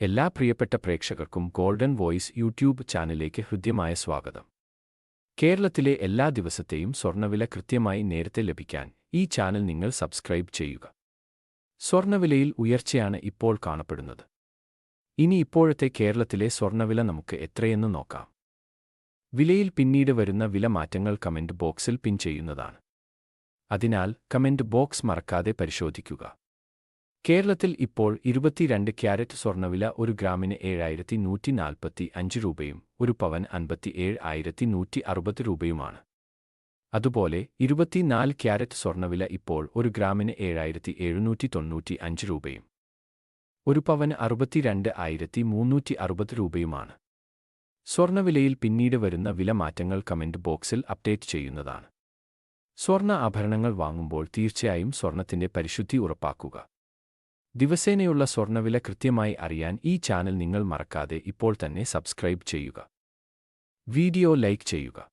എല്ലാ പ്രിയപ്പെട്ട പ്രേക്ഷകർക്കും ഗോൾഡൻ വോയിസ് യൂട്യൂബ് ചാനലിലേക്ക് ഹൃദ്യമായ സ്വാഗതം. കേരളത്തിലെ എല്ലാ ദിവസത്തെയും സ്വർണവില കൃത്യമായി നേരത്തെ ലഭിക്കാൻ ഈ ചാനൽ നിങ്ങൾ സബ്സ്ക്രൈബ് ചെയ്യുക. സ്വർണവിലയിൽ ഉയർച്ചയാണ് ഇപ്പോൾ കാണപ്പെടുന്നത്. ഇനി ഇപ്പോഴത്തെ കേരളത്തിലെ സ്വർണവില നമുക്ക് എത്രയെന്ന് നോക്കാം. വിലയിൽ പിന്നീട് വരുന്ന വില മാറ്റങ്ങൾ കമന്റ് ബോക്സിൽ പിൻ ചെയ്യുന്നതാണ്. അതിനാൽ കമന്റ് ബോക്സ് മറക്കാതെ പരിശോധിക്കുക. കേരളത്തിൽ ഇപ്പോൾ ഇരുപത്തിരണ്ട് ക്യാരറ്റ് സ്വർണവില ഒരു ഗ്രാമിന് ഏഴായിരത്തി നൂറ്റി നാൽപ്പത്തി അഞ്ച് രൂപയും ഒരു പവൻ അൻപത്തിയേഴ് ആയിരത്തി നൂറ്റി അറുപത് രൂപയുമാണ്. അതുപോലെ ഇരുപത്തിനാല് ക്യാരറ്റ് സ്വർണവില ഇപ്പോൾ ഒരു ഗ്രാമിന് ഏഴായിരത്തി എഴുന്നൂറ്റി തൊണ്ണൂറ്റി അഞ്ച് രൂപയും ഒരു പവന് അറുപത്തിരണ്ട് ആയിരത്തി മുന്നൂറ്റി അറുപത് രൂപയുമാണ്. സ്വർണവിലയിൽ പിന്നീട് വരുന്ന വില മാറ്റങ്ങൾ കമന്റ് ബോക്സിൽ അപ്ഡേറ്റ് ചെയ്യുന്നതാണ്. സ്വർണ ആഭരണങ്ങൾ വാങ്ങുമ്പോൾ തീർച്ചയായും സ്വർണത്തിന്റെ പരിശുദ്ധി ഉറപ്പാക്കുക. ദിവസേനയുള്ള സ്വർണവില കൃത്യമായി അറിയാൻ ഈ ചാനൽ നിങ്ങൾ മറക്കാതെ ഇപ്പോൾ തന്നെ സബ്സ്ക്രൈബ് ചെയ്യുക. വീഡിയോ ലൈക്ക് ചെയ്യുക.